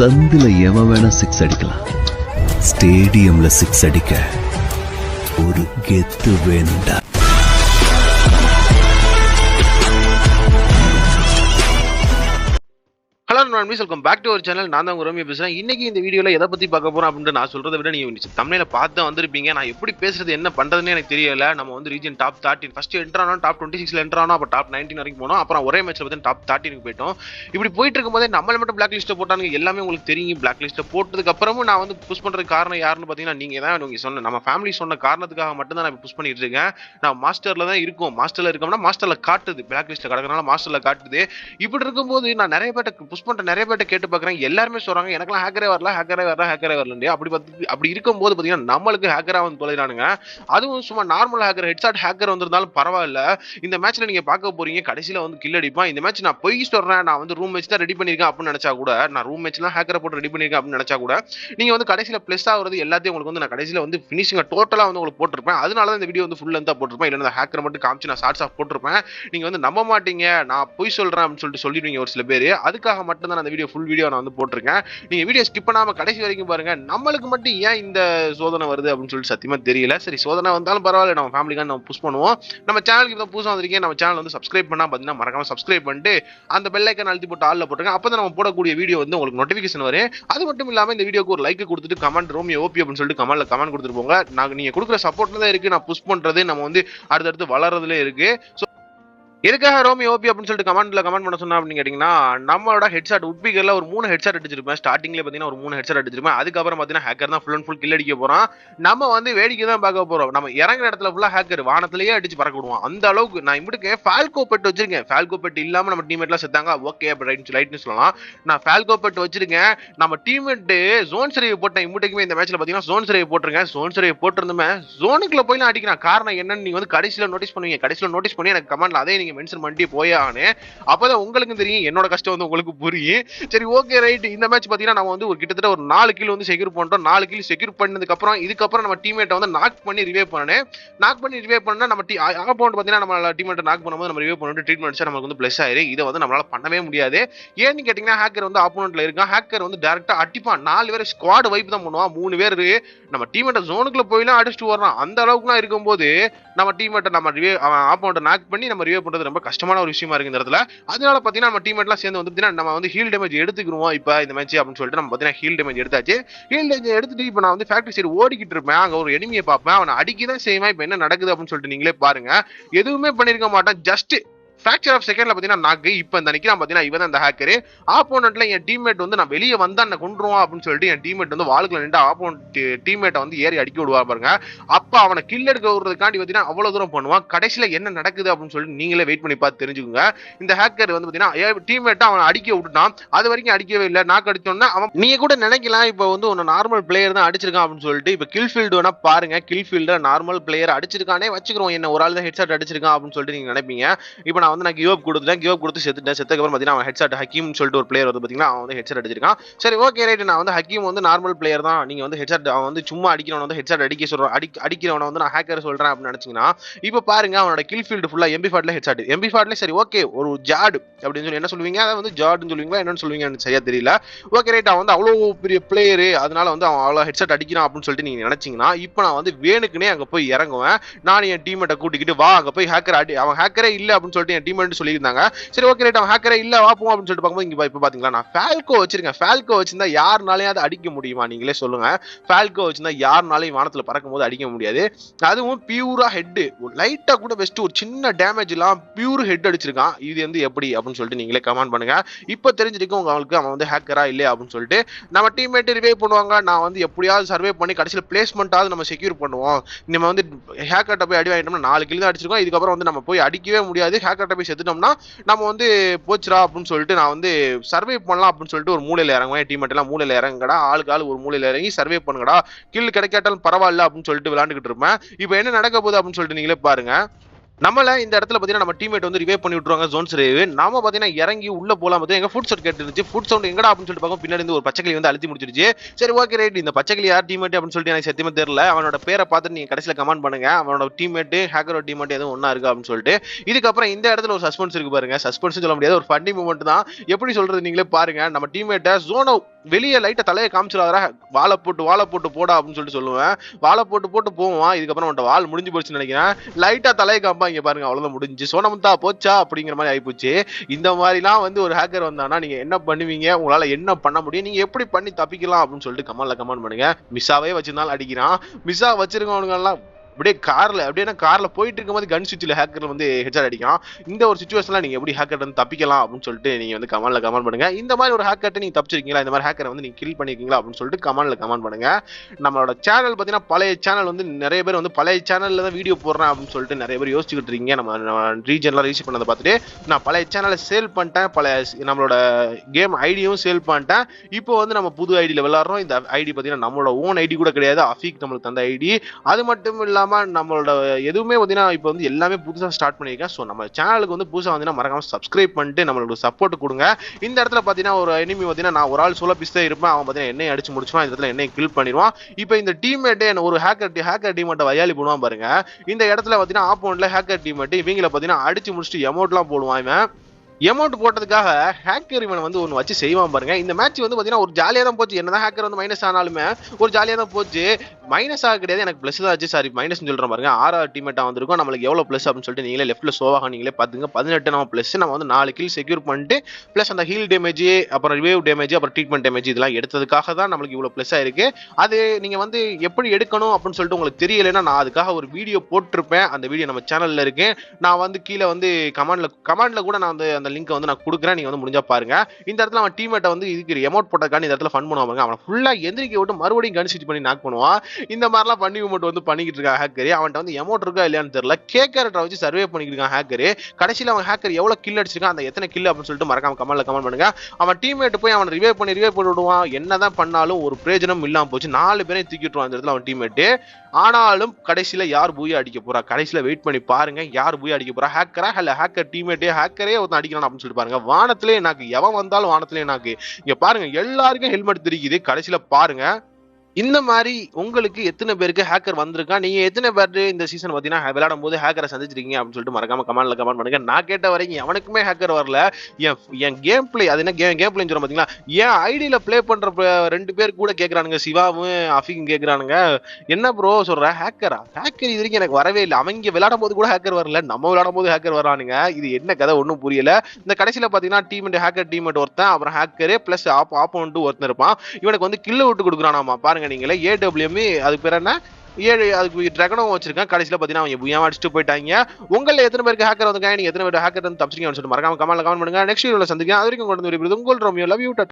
சந்தில எவன் வேணா சிக்ஸ் அடிக்கலாம். ஸ்டேடியம்ல சிக்ஸ் அடிக்க ஒரு கெத்து வேணும்டா ஹலோ நான் வெல்கம் பேக் டு ஒரு சேனல் நான் தான் உங்க ரோமியோ பேசுறேன். இன்னைக்கு இந்த வீடியோல எதை பத்தி பார்க்க போறோம் அப்படின்ட்டு நான் சொல்றதை விட நீங்க தமிழில பார்த்து தான் வந்திருப்பீங்க. நான் எப்படி பேசுறது என்ன பண்றதுன்னு எனக்கு தெரியல. நம்ம வந்து region top thirteen first entry ஆனோம் டாப் டுவெண்ட்டி சிக்ஸ்ல என்ட்ரு ஆனோம் அப்போ டாப் நைன்டீன் வரைக்கும் போனோம். அப்புறம் ஒரே மேட்ச்ல பார்த்து டாப் தேர்ட்டினுக்கு போயிட்டோம். இப்படி போயிட்டு இருக்கும்போதே நம்மள மட்டும் பிளாக் லிஸ்ட்டை போட்டாங்க எல்லாமே உங்களுக்கு தெரியும். பிளாக் லிஸ்ட்டை போட்டதுக்கு அப்புறமும் நான் வந்து புஷ் பண்ணுறதுக்கு காரணம் யாருன்னு பார்த்தீங்கன்னா நீங்க தான் நீங்கள் சொன்ன நம்ம ஃபேமிலி சொன்ன காரணத்துக்காக மட்டும் தான் நான் புஷ் பண்ணிட்டு இருக்கேன். நான் மாஸ்டர்ல தான் இருக்கும். மாஸ்டர்ல இருக்கோம்னா மாஸ்டர்ல காட்டுது. பிளாக் லிஸ்ட்டில் கிடக்கிறனால மாஸ்டர்ல காட்டுது. இப்படி இருக்கும்போது நான் நிறைய பேர்ட்ட புஷ் பண்ற நிறைய பேர்ட்ட கேட்டு பார்க்குறேன் எல்லாருமே சொல்றாங்க எனக்குலாம் ஹேக்கரே வரல ஹேக்கரே வரல ஹேக்கரே வரல அப்படி பார்த்து அப்படி இருக்கும்போது பார்த்தீங்கன்னா நம்மளுக்கு ஹேக்கரா வந்து தொலைறானுங்க. அதுவும் சும்மா நார்மல் ஹேக்கர் ஹெட்ஷாட் ஹேக்கர் வந்திருந்தாலும் பரவாயில்ல. இந்த மேட்ச்ல நீங்க பார்க்க போறீங்க கடைசியில வந்து கில் அடிப்பான். இந்த மேட்ச் நான் பொய் சொல்றேன் நான் வந்து ரூம் மேட்ச் தான் ரெடி பண்ணிருக்கேன் அப்படின்னு நினைச்சா கூட நான் ரூம் மேட்ச்லாம் ஹேக்கரை போட்டு ரெடி பண்ணிருக்கேன் அப்படின்னு நினைச்சா கூட நீங்க வந்து கடைசியில பிளஸ் ஆகுறது எல்லாத்தையும் உங்களுக்கு வந்து நான் கடைசியில வந்து ஃபினிஷிங் டோட்டலா வந்து உங்களுக்கு போட்டிருப்பேன். அதனால தான் இந்த வீடியோ வந்து ஃபுல் லென்த்தாக போட்டிருப்பேன். இல்லை ஹேக்கரை மட்டும் காமிச்சு நான் ஷார்ட்ஸ் ஆஃப் போட்டிருப்பேன். நீங்க வந்து நம்ப மாட்டீங்க நான் பொய் சொல்றேன் அப்படின்னு சொல்லிட்டு சொல்லிடுவீங்க ஒரு சில பேர். அதுக்காக மட்டும் தான் அந்த வீடியோ ஃபுல் வீடியோ நான் வந்து போட்டிருக்கேன். நீங்க வீடியோ ஸ்கிப் பண்ணாம கடைசி வரைக்கும் பாருங்க. நம்மளுக்கு மட்டும் ஏன் இந்த சோதனை வருது அப்படின்னு சொல்லிட்டு சத்தியமா தெரியல. சரி சோதனை வந்தாலும் பரவாயில்ல நம்ம ஃபேமிலிக்காக நம்ம புஷ் பண்ணுவோம். நம்ம சேனலுக்கு இப்போ புதுசாக வந்திருக்கேன் நம்ம சேனல் வந்து சப்ஸ்கிரைப் பண்ணா பார்த்தீங்கன்னா மறக்காம சப்ஸ்கிரைப் பண்ணிட்டு அந்த பெல் ஐக்கன் அழுத்தி போட்டு ஆளில் போட்டுருங்க. அப்போ நம்ம போடக்கூடிய வீடியோ வந்து உங்களுக்கு நோட்டிஃபிகேஷன் வரும். அது மட்டும் இல்லாம இந்த வீடியோக்கு ஒரு லைக் கொடுத்துட்டு கமெண்ட் ரோமி ஓபி அப்படின்னு சொல்லிட்டு கமெண்ட்ல கமெண்ட் கொடுத்துட்டு போங்க. நாங்க நீங்க கொடுக்குற சப்போர்ட் தான் இருக்கு. நான் புஷ் பண்றது நம்ம வந்து அடுத்தடுத்து வளர்றதுல இருக்கு. ஸோ எதுக்காக ரோமி ஓபி அப்படின்னு சொல்லிட்டு கமெண்ட்ல கமெண்ட் பண்ண சொன்னா அப்படின்னு கேட்டீங்கன்னா நம்மளோட ஹெட்ஷாட் உட்பிகர்ல ஒரு மூணு ஹெட்ஷாட் அடிச்சிருப்பேன். ஸ்டார்டிங்ல பாத்தீங்கன்னா ஒரு மூணு ஹெட்ஷாட் அடிச்சிருப்பேன். அதுக்கப்புறம் பாத்தீங்கன்னா ஹேக்கர் தான் ஃபுல் அண்ட் ஃபுல் கில் அடிக்க போறோம் நம்ம வந்து வேடிக்கை தான் பார்க்க போறோம். நம்ம இறங்குற இடத்துல ஃபுல்லா ஹேக்கர் வானத்திலேயே அடிச்சு பறக்க விடுவோம் அந்த அளவுக்கு நான் இப்படிக்கு ஃபால்கோ பெட் வச்சிருக்கேன். ஃபால்கோ பெட் இல்லாம நம்ம டீமேட்லாம் செத்தாங்க. ஓகே அப்படின்னு ரைட் ரைட்னு சொல்லலாம். நான் ஃபால்கோ பெட் வச்சிருக்கேன். நம்ம டீம்மேட் ஜோன் சரிவை போட்டேன். இம்முட்டுக்குமே இந்த மேட்ச்ல பாத்தீங்கன்னா ஜோன் சரிவை போட்டிருக்கேன். ஜோன் சரிவை போட்டிருந்தமே ஜோனுக்குள்ள போய் நான் அடிக்கிறேன். காரணம் என்னன்னு நீங்க வந்து கடைசியில நோட்டீஸ் பண்ணுவீங்க. கடைசியில நோட்டீஸ் பண்ணி எனக்கு கமெண்ட்ல அதே நீங்க மென்ஷன் பண்ணிட்டு போயே ஆனேன் அப்பதான் உங்களுக்கும் தெரியும் என்னோட கஷ்டம் வந்து உங்களுக்கு புரியும். சரி ஓகே ரைட் இந்த மேட்ச் பாத்தீங்கன்னா நம்ம வந்து ஒரு கிட்டத்தட்ட ஒரு நாலு கிலோ வந்து செக்யூர் பண்றோம் நாலு கிலோ செக்யூர் பண்ணதுக்கு அப்புறம் இதுக்கப்புறம் நம்ம டீமேட்ட வந்து நாக் பண்ணி ரிவே பண்ணேன். நாக் பண்ணி ரிவே பண்ணா நம்ம டீ ஆப்போண்ட் பாத்தீங்கன்னா நம்ம டீமேட்டை நாக் பண்ணும்போது நம்ம ரிவே பண்ணிட்டு ட்ரீட்மெண்ட் அடிச்சா நமக்கு வந்து பிளஸ் ஆயிரு இதை வந்து நம்மளால பண்ணவே முடியாது. ஏன்னு கேட்டீங்கன்னா ஹேக்கர் வந்து ஆப்போனண்ட்ல இருக்கான். ஹேக்கர் வந்து டேரக்டா அடிப்பான். நாலு பேர் ஸ்குவாட் வைப் தான் பண்ணுவான். மூணு பேர் நம்ம டீமேட்டை ஜோனுக்குள்ள போயிலாம் அடிச்சுட்டு வர்றான் அந்த அளவுக்குலாம் இருக்கும்போது நம்ம டீமேட்டை நம்ம ரிவே அவன் நாக் பண்ணி நம்ம ரிவே பண்றது ரொம்ப கஷ்டமான ஒரு விஷயமா இருக்கு இந்த இடத்துல. அதனால பாத்தீங்கன்னா நம்ம டீமேட்லாம் சேர்ந்து வந்து நம்ம வந்து ஹீல் டேமேஜ் எடுத்துக்கிறோம் இப்ப இந்த மேட்ச் அப்படின்னு சொல்லிட்டு நம்ம பாத்தீங்கன்னா ஹீல் டேமேஜ் எடுத்தாச்சு. ஹீல் டேமேஜ் எடுத்துட்டு இப்ப நான் வந்து ஃபேக்டரி சைடு ஓடிக்கிட்டு இருப்பேன். அங்க ஒரு எனிமியை பார்ப்பேன். அவனை அடிக்கதான் செய்வேன். இப்போ என்ன நடக்குது அப்படின்னு சொல்லிட்டு நீங்களே பாருங்க. எதுவுமே பண்ணிருக்க மாட்டேன். ஜஸ்ட் ஃபிராக்சர் ஆஃப் செகண்ட்ல பாத்தீங்கன்னா நாக்கு இப்போ இந்த நிக்கிறான் பாத்தீங்கன்னா இவன் தான் இந்த ஹேக்கர் ஆப்போனட்ல என் டீம்மேட் வந்து நான் வெளியே வந்தா என்ன கொண்டுருவான் அப்படின்னு சொல்லிட்டு என் டீம்மேட் வந்து வாளுக்குள்ள நின்று ஆப்போனட் டீம்மேட்டை வந்து ஏறி அடிக்க விடுவா பாருங்க. அப்ப அவனை கில் எடுக்க விடுறதுக்காண்டி பாத்தீங்கன்னா அவ்வளவு தூரம் பண்ணுவான். கடைசியில என்ன நடக்குது அப்படின்னு சொல்லிட்டு நீங்களே வெயிட் பண்ணி பார்த்து தெரிஞ்சுக்கோங்க. இந்த ஹேக்கர் வந்து பாத்தீங்கன்னா டீம்மேட்டை அவனை அடிக்க விட்டுட்டான். அது வரைக்கும் அடிக்கவே இல்லை. நாக்கு அடிச்சோன்னா அவன் நீங்க கூட நினைக்கலாம் இப்போ வந்து ஒரு நார்மல் பிளேயர் தான் அடிச்சிருக்கான் அப்படின்னு சொல்லிட்டு இப்போ கில் ஃபீல்டு வேணா பாருங்க. கில் ஃபீல்டு நார்மல் பிளேயர் அடிச்சிருக்கானே வச்சுக்கிறோம். என்ன ஒரு ஆள் தான் ஹெட்ஷாட் அடிச்சிருக்கான் அப்படின்னு சொல்லிட்டு நீங்க நினைப்பீங்க. இப்போ நான் வந்து நான் கிவ் அப் கொடுத்துட்டேன். கிவ் அப் கொடுத்து செத்துட்டேன். செத்துக்கு அப்புறம் பார்த்தீங்கன்னா அவன் ஹெட்ஷாட் ஹக்கீம் சொல்லிட்டு ஒரு பிளேயர் வந்து பார்த்தீங்கன்னா அவன் வந்து ஹெட்ஷாட் அடிச்சிருக்கான். சரி ஓகே ரைட் நான் வந்து ஹக்கீம் வந்து நார்மல் பிளேயர் தான். நீங்கள் வந்து ஹெட்ஷாட் அவன் வந்து சும்மா அடிக்கிறவன் வந்து ஹெட்ஷாட் அடிக்க சொல்றான் அடி அடிக்கிறவனை வந்து நான் ஹேக்கர் சொல்கிறேன் அப்படின்னு நினச்சிங்கன்னா இப்போ பாருங்க அவனோட கில் ஃபீல்டு ஃபுல்லாக எம்பி ஃபாட்ல ஹெட்ஷாட் எம்பி ஃபாட்ல சரி ஓகே ஒரு ஜாடு அப்படின்னு சொல்லி என்ன சொல்லுவீங்க? அதை வந்து ஜாடுன்னு சொல்லுவீங்களா என்னன்னு சொல்லுவீங்க எனக்கு சரியா தெரியல. ஓகே ரைட் அவன் வந்து அவ்வளோ பெரிய பிளேயரு அதனால வந்து அவன் அவ்வளோ ஹெட்செட் அடிக்கிறான் அப்படின்னு சொல்லிட்டு நீங்கள் நினச்சிங்கன்னா இப்போ நான் வந்து வேணுக்குனே அங்கே போய் இறங்குவேன். நான் என் டீமேட்டை கூட்டிக்கிட்டு வா அங்கே போய் ஹேக்கர் அடி அவன் ஹேக்கரே இல்லை அப்படின்னு சொல்லிட்டு என் சொல்லியிருந்தாங்க. சரி ஓகே ரைட் அவன் ஹேக்கரே இல்ல வா போவோம் அப்படின்னு சொல்லிட்டு பார்க்கும்போது இங்க இப்போ பாத்தீங்களா நான் ஃபால்கோ வச்சிருக்கேன். ஃபால்கோ வச்சிருந்தா யாருனாலையும் அதை அடிக்க முடியுமா? நீங்களே சொல்லுங்க. ஃபால்கோ வச்சிருந்தா யாருனாலையும் வானத்துல பறக்கும் போது அடிக்க முடியாது. அதுவும் பியூரா ஹெட் லைட்டா கூட பெஸ்ட் ஒரு சின்ன டேமேஜ் எல்லாம் பியூர் ஹெட் அடிச்சிருக்கான். இது வந்து எப்படி அப்படின்னு சொல்லிட்டு நீங்களே கமெண்ட் பண்ணுங்க. இப்போ தெரிஞ்சிருக்கும் உங்களுக்கு அவன் வந்து ஹேக்கரா இல்லையா அப்படின்னு சொல்லிட்டு. நம்ம டீம்மேட் ரிவே பண்ணுவாங்க. நான் வந்து எப்படியாவது சர்வே பண்ணி கடைசியில் பிளேஸ்மெண்ட்டாவது நம்ம செக்யூர் பண்ணுவோம். நம்ம வந்து ஹேக்கர்ட்ட போய் அடி வாங்கிட்டோம்னா நாலு கிலோ தான் அடிச்சிருக்கோம். இதுக்கப்புறம் வந்து நம்ம போய் அடிக்கவே முடியாது. ஹேக்கர் ஹேக்கர்ட்ட போய் செத்துட்டோம்னா நம்ம வந்து போச்சுரா அப்படின்னு சொல்லிட்டு நான் வந்து சர்வே பண்ணலாம் அப்படின்னு சொல்லிட்டு ஒரு மூலையில இறங்குவேன். டீமெட் எல்லாம் மூலையில இறங்கடா ஆளுக்கு ஆள் ஒரு மூலையில இறங்கி சர்வே பண்ணுங்கடா. கில் கிடைக்காட்டாலும் பரவாயில்ல அப்படின்னு சொல்லிட்டு விளாண்டுக்கிட்டு இருப்பேன். இப்போ என்ன நடக்க போகுது அப்படின்னு சொல்லிட்டு நீங்களே பாருங்க. நம்மள இந்த இடத்துல பாத்தீங்கன்னா நம்ம டீமேட் வந்து ரிவே பண்ணி விட்டுருவாங்க ஜோன்ஸ் ரிவே நாம பாத்தீங்கன்னா இறங்கி உள்ள போலாம் பார்த்தீங்கன்னா எங்க ஃபுட் சவுண்ட் கேட்டுருச்சு ஃபுட் சவுண்ட் எங்கடா அப்படின்னு சொல்லிட்டு பார்க்கும். பின்னாடி இருந்து ஒரு பச்சைக்கிளி வந்து அழுத்தி முடிச்சிருச்சு. சரி ஓகே ரைட் இந்த பச்சைக்கிளி யார் டீமேட் அப்படின்னு சொல்லிட்டு எனக்கு சத்தியமா தெரியல. அவனோட பேரை பார்த்து நீங்க கடைசியில் கமெண்ட் பண்ணுங்க. அவனோட டீமேட் ஹேக்கரோட டீமேட் எதுவும் ஒன்னா இருக்கு அப்படின்னு சொல்லிட்டு. இதுக்கப்புறம் இந்த இடத்துல ஒரு சஸ்பென்ஸ் இருக்கு பாருங்க. சஸ்பென்ஸ் சொல்ல முடியாது. ஒரு ஃபன்னி மூமெண்ட் தான். எப்படி சொல்றது நீங்களே பாருங்க. நம்ம டீமேட்டை ஜோனோ வெளியே லைட்டை தலையை காமிச்சிடாதா வாழை போட்டு வாழை போட்டு போடா அப்படின்னு சொல்லிட்டு சொல்லுவேன். வாழை போட்டு போட்டு போவான் இதுக்கப்புறம் அவன்கிட்ட வால் முடிஞ்சு போச்சுன்னு நினைக்கிறேன். லைட்டாக தலையை காம்பா இங்கே பாருங்க அவ்வளோதான் முடிஞ்சு. சோனமுத்தா போச்சா? அப்படிங்கிற மாதிரி ஆகிப்போச்சு இந்த மாதிரிலாம் வந்து ஒரு ஹேக்கர் வந்தானா நீங்கள் என்ன பண்ணுவீங்க? உங்களால் என்ன பண்ண முடியும்? நீங்கள் எப்படி பண்ணி தப்பிக்கலாம்? அப்படின்னு சொல்லிட்டு கமெண்ட்ல கமெண்ட் பண்ணுங்க. மிஸ்ஸாவே வச்சிருந்தாலும் அடிக்கிறான். மிஸ்ஸா வச்சிருக்கவனுங்கெல்லாம் அப்படியே கார்ல அப்படியே கார்ல போயிட்டு இருக்கும்போது கன் சுவிட்சில் ஹேக்கர் வந்து ஹெச்ஆர் அடிக்கும் இந்த ஒரு சுச்சுவேஷன்ல நீங்க எப்படி ஹேக்கர் வந்து தப்பிக்கலாம் அப்படின்னு சொல்லிட்டு நீங்க வந்து கமெண்ட்ல கமெண்ட் பண்ணுங்க. இந்த மாதிரி ஒரு ஹேக்கர்ட்ட நீங்க தப்பிச்சிருக்கீங்களா? இந்த மாதிரி ஹேக்கரை வந்து நீங்க கில் பண்ணிருக்கீங்களா? அப்படின்னு சொல்லிட்டு கமெண்ட்ல கமெண்ட் பண்ணுங்க. நம்மளோட சேனல் பார்த்தீங்கன்னா பழைய சேனல் வந்து நிறைய பேர் வந்து பழைய சேனல்ல தான் வீடியோ போடுறேன் அப்படின்னு சொல்லிட்டு நிறைய பேர் யோசிச்சுக்கிட்டு இருக்கீங்க. நம்ம ரீஜன்லாம் ரீச் பண்ணதை பார்த்துட்டு நான் பழைய சேனலை சேல் பண்ணிட்டேன். பழைய நம்மளோட கேம் ஐடியும் சேல் பண்ணிட்டேன். இப்போ வந்து நம்ம புது ஐடியில் விளாட்றோம் இந்த ஐடி பார்த்தீங்கன்னா நம்மளோட ஓன் ஐடி கூட கிடையாது. அஃபீக் நம்மளுக்கு தந்த ஐடி அது மட்டும் இல்லாம நம்மளோட எதுவுமே பார்த்தீங்கன்னா இப்போ வந்து எல்லாமே புதுசாக ஸ்டார்ட் பண்ணியிருக்கேன் ஸோ நம்ம சேனலுக்கு வந்து புதுசாக வந்து மறக்காம சப்ஸ்கிரைப் பண்ணிட்டு நம்மளோட சப்போர்ட் கொடுங்க. இந்த இடத்துல பார்த்தீங்கன்னா ஒரு எனிமி பார்த்தீங்கன்னா நான் ஒரு ஆள் சொல்ல பிஸ்தே இருப்பேன். அவன் பார்த்தீங்கன்னா என்னை அடிச்சு முடிச்சுவான் இந்த இடத்துல என்னை கில் பண்ணிடுவான். இப்போ இந்த டீம்மேட்டே ஒரு ஹேக்கர் ஹேக்கர் டீம்மேட்டை வயாலி போடுவான் பாருங்க. இந்த இடத்துல பார்த்தீங்கன்னா ஆப்போன்ல ஹேக்கர் டீம்மேட் இவங்கள பார்த்தீங்கன்னா அடிச்சு முடிச்சுட்டு எமௌண்ட்லாம் போடுவான் இவன். எமௌண்ட் போட்டதுக்காக ஹேக்கர் இவனை வந்து ஒன்று வச்சு செய்வான் பாருங்க. இந்த மேட்ச் வந்து பார்த்தீங்கன்னா ஒரு ஜாலியாக தான் போச்சு. என்னதான் ஹேக்கர் வந்து மைனஸ் ஆனாலுமே ஒரு ஜாலியாக தான் போச்சு. மைனஸ் ஆக கிடையாது. எனக்கு ப்ளஸ் தான் ஆச்சு. சாரி மைனஸ் சொல்கிறேன் பாருங்க. ஆறாவது டீமேட்டாக வந்திருக்கும். நம்மளுக்கு எவ்வளோ ப்ளஸ் அப்படின்னு சொல்லிட்டு நீங்களே லெஃப்ட்டில் சோவாக நீங்களே பார்த்துங்க. பதினெட்டு நம்ம ப்ளஸ் நம்ம வந்து நாலு கில் செக்யூர் பண்ணிட்டு ப்ளஸ் அந்த ஹீல் டேமேஜ் அப்புறம் ரிவேவ் டேமேஜ் அப்புறம் ட்ரீட்மெண்ட் டேமேஜ் இதெல்லாம் எடுத்ததுக்காக தான் நம்மளுக்கு இவ்வளோ ப்ளஸ் ஆயிருக்கு அது நீங்கள் வந்து எப்படி எடுக்கணும் அப்படின்னு சொல்லிட்டு உங்களுக்கு தெரியலைன்னா நான் அதுக்காக ஒரு வீடியோ போட்டிருப்பேன். அந்த வீடியோ நம்ம சேனலில் இருக்கேன் நான் வந்து கீழே வந்து கமெண்ட்ல கமெண்ட்ல கூட நான் வந்து அந்த லிங்க் வந்து நான் கொடுக்குறேன். நீங்க வந்து முடிஞ்சா பாருங்க. இந்த இடத்துல அவன் டீமேட்டை வந்து இதுக்கு எமௌண்ட் போட்டதுக்காண்டி இந்த இடத்துல ஃபன் பண்ணுவாங்க அவன் ஃபுல்லா எந்திரிக்க விட்டு மறுபடியும் கன் பண்ணி நாக் பண்ணுவான். இந்த மாதிரிலாம் பண்ணி மட்டும் வந்து பண்ணிக்கிட்டு இருக்கான் ஹேக்கரி அவன்கிட்ட வந்து எமௌண்ட் இருக்கா இல்லையான்னு தெரியல. கேக்கரட்டை வச்சு சர்வே பண்ணிக்கிட்டு இருக்கான் ஹேக்கர் கடைசியில் அவன் ஹேக்கர் எவ்வளோ கில் அடிச்சிருக்கான் அந்த எத்தனை கில் அப்படின்னு சொல்லிட்டு மறக்காம கமெண்ட்ல கமெண்ட் பண்ணுங்க. அவன் டீம்மேட் போய் அவன் ரிவே பண்ணி ரிவே பண்ணி விடுவான். என்னதான் பண்ணாலும் ஒரு பிரயோஜனம் இல்லாம போச்சு. நாலு பேரையும் தூக்கிட்டுருவான் அந்த இடத்துல அவன் டீம்மேட் ஆனாலும் கடைசியில் யார் பூயா அடிக்க போறா? கடைசியில் வெயிட் பண்ணி பாருங்க. யார் பூயா அடிக்க போறா? ஹேக்கரா இல்லை ஹேக்கர் டீம்மேட்டே ஹேக்கரே ஒருத்தன் அடிக்கிறான். அப்படின்னு சொல்லி பாருங்க. வானத்திலே எனக்கு எவன் வந்தாலும் வானத்திலே எனக்கு இங்க பாருங்க எல்லாருக்கும் ஹெல்மெட் தெரியுது. கடைசியில பாருங்க. இந்த மாதிரி உங்களுக்கு எத்தனை பேருக்கு ஹேக்கர் வந்திருக்கா? நீங்க எத்தனை பேர் இந்த சீசன் பாத்தீங்கன்னா விளையாடும் போது ஹேக்கரை சந்திச்சிருக்கீங்க அப்படின்னு சொல்லிட்டு மறக்காம கமெண்ட்ல கமெண்ட் பண்ணுங்க. நான் கேட்ட வரைக்கும் எவனுக்குமே ஹேக்கர் வரல. என் என் கேம் பிளே அது என்ன கேம் கேம் பிளேன்னு சொல்ல பாத்தீங்களா என் ஐடியில ப்ளே பண்ற ரெண்டு பேர் கூட கேக்குறானுங்க. சிவாவும் அஃபிக்கும் கேக்குறானுங்க. என்ன ப்ரோ சொல்ற? ஹேக்கரா ஹேக்கர் இது வரைக்கும் எனக்கு வரவே இல்லை. அவங்க விளையாடும் போது கூட ஹேக்கர் வரல. நம்ம விளையாடும் போது ஹேக்கர் வரானுங்க. இது என்ன கதை? ஒன்றும் புரியல. இந்த கடைசியில பாத்தீங்கன்னா டீம் ஹேக்கர் டீம் ஒருத்தன் அப்புறம் ஹேக்கரு பிளஸ் ஆப் ஆப்போன்ட்டு ஒருத்தன் இருப்பான். இவனுக்கு வந்து கில்லு விட்டு கொடுக்குறானாமா? பாருங்க. நீங்களே. ஏடபிள்யூஎம் அதுக்கு பேர் என்ன? ஏழு அதுக்கு ட்ரகனும் வச்சிருக்கேன் கடைசியில் பார்த்தீங்கன்னா அவங்க அடிச்சுட்டு போயிட்டாங்க. உங்களில் எத்தனை பேருக்கு ஹேக்கர் வந்துருக்காங்க? நீங்கள் எத்தனை பேர் ஹேக்கர் வந்து தப்பிச்சிங்கன்னு சொல்லிட்டு மறக்காம கமெண்ட்ல கமெண்ட் பண்ணுங்க. நெக்ஸ்ட் வீடியோவில் சந்திக்கிறேன் அது வரைக்கும் கொண்டு வந்து உங்கள் ரோமியோ. Love you